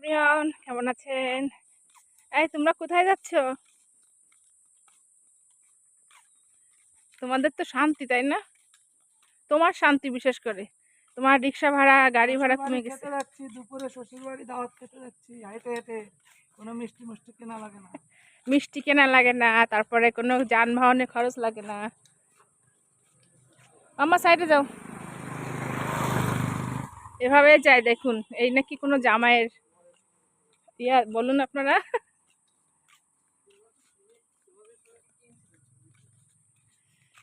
প্রিয়ন কেমন আছেন? এই তোমরা কোথায় যাচ্ছ? তোমাদের তো শান্তি তাই না? তোমার শান্তি বিশেষ করে। তোমার রিক্সা ভাড়া গাড়ি ভাড়া কমে গেছে। যাচ্ছি দুপুরে শ্বশুর বাড়ি দাওয়াত খেতে যাচ্ছি হেঁটে হেঁটে। কোনো মিষ্টি মিষ্টি কেনা লাগে না। মিষ্টি কেনা লাগে না তারপরে কোনো যানবাহনে খরচ লাগে না। আমার সাইডে যাও। এভাবে যায় দেখুন। এই নাকি কোনো জামাইয়ের ইয়া, বলুন আপনারা।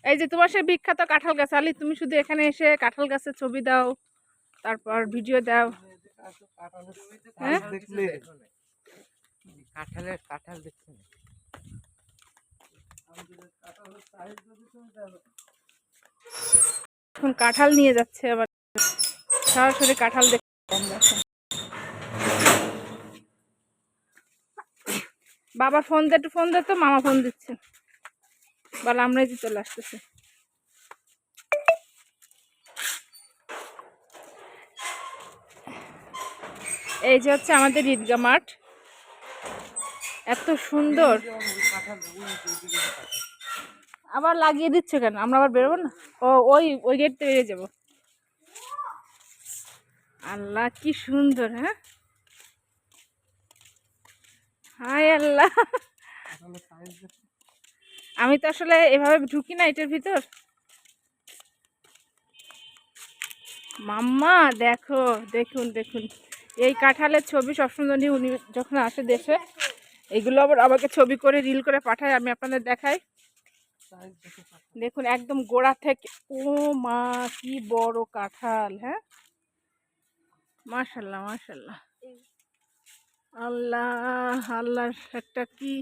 এই যে তোমার সেই বিখ্যাত কাঁঠাল গাছ, আলি, তুমি শুধু এখানে এসে কাঁঠাল গাছের ছবি দাও, তারপর ভিডিও দাও। হ্যাঁ? কাঁঠাল এখন কাঁঠাল নিয়ে যাচ্ছে আবার। সরাসরি কাঁঠাল দেখতে বাবার ফোন দে, একটু ফোন দে তো, মামা ফোন দিচ্ছে। বলে আমরাই যে চলে আসতেছে। এই যে হচ্ছে আমাদের ঈদগা মাঠ। এত সুন্দর। আবার লাগিয়ে দিচ্ছে কেন? আমরা আবার বেরোবো না? ও, ওই ওই গেট বেরিয়ে যাব। আল্লাহ, কি সুন্দর হ্যাঁ? হায় আল্লাহ। আমি তো আসলে এভাবে ঢুকি না এটার ভিতর। মাম্মা দেখো দেখুন দেখুন। এই কাঁঠালের ছবি সবসময় উনি যখন আসে দেশে এগুলো আবার আমাকে ছবি করে রিল করে পাঠায় আমি আপনাদের দেখাই। দেখুন একদম গোড়া থেকে ও মা কি বড় কাঁঠাল হ্যাঁ? মাশাল্লাহ মাশাল্লাহ। আল্লাহ আল্লাহ, একটা কি?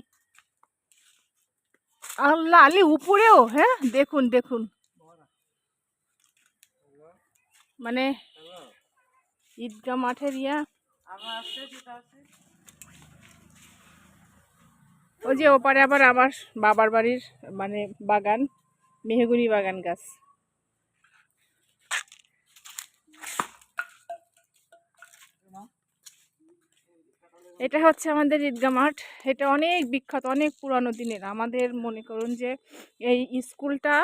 আল্লাহ আলি উপরেও হ্যাঁ? দেখুন দেখুন। মানে ঈদগাহ মাঠের ইয়া। ওই যে ওপারে আবার আমার বাবার বাড়ির মানে বাগান, মেহগুনি বাগান গাছ। এটা হচ্ছে আমাদের ঈদগা মাঠ। এটা অনেক বিখ্যাত, অনেক পুরানো দিনের। আমাদের মনে করুন যে এই স্কুলটা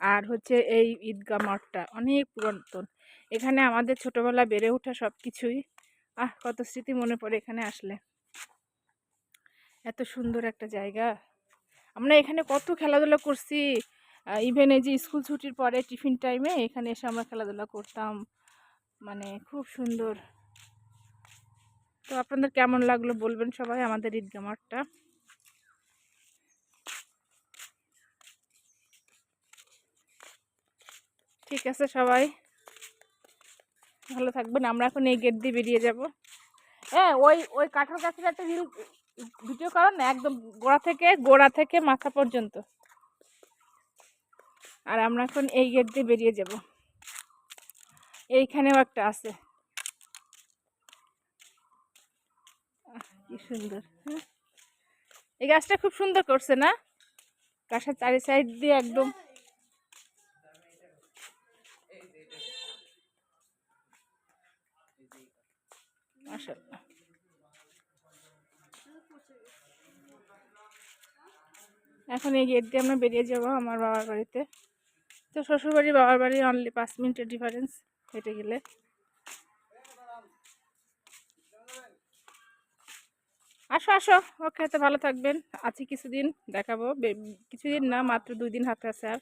আর হচ্ছে এই ঈদগা মাঠটা অনেক পুরাতন। এখানে আমাদের ছোটবেলা বেড়ে ওঠা সব কিছুই আহ, কত স্মৃতি মনে পড়ে এখানে আসলে। এত সুন্দর একটা জায়গা। আমরা এখানে কত খেলাধুলা করছি। ইভেন এই যে স্কুল ছুটির পরে টিফিন টাইমে এখানে এসে আমরা খেলাধুলা করতাম। মানে খুব সুন্দর। তো আপনাদের কেমন লাগল বলবেন সবাই আমাদের ঈদগাহ মাঠটা? ঠিক আছে সবাই। ভালো থাকবেন, আমরা এখন এই গেট দিয়ে বেরিয়ে যাব। হ্যাঁ ওই ওই কাঁঠাল গাছের একটা রিল ভিডিও করো না, একদম গোড়া থেকে গোড়া থেকে মাথা পর্যন্ত। আর আমরা এখন এই গেট দিয়ে বেরিয়ে যাব। এইখানেও একটা আছে আহ, কি সুন্দর হ্যাঁ? এই গাছটা খুব সুন্দর করছে না? গাছের চারি সাইড দিয়ে একদম। এখন এই গেট দিয়ে আমরা বেরিয়ে যাব আমার বাবার বাড়িতে। তো শ্বশুরবাড়ি বাবার বাড়ি অনলি পাঁচ মিনিটের ডিফারেন্স হেঁটে গেলে। আসো আসো। ওকে, তো ভালো থাকবেন। আছি কিছুদিন দেখাবো। কিছুদিন না, মাত্র দুই দিন হাতে আছে আর।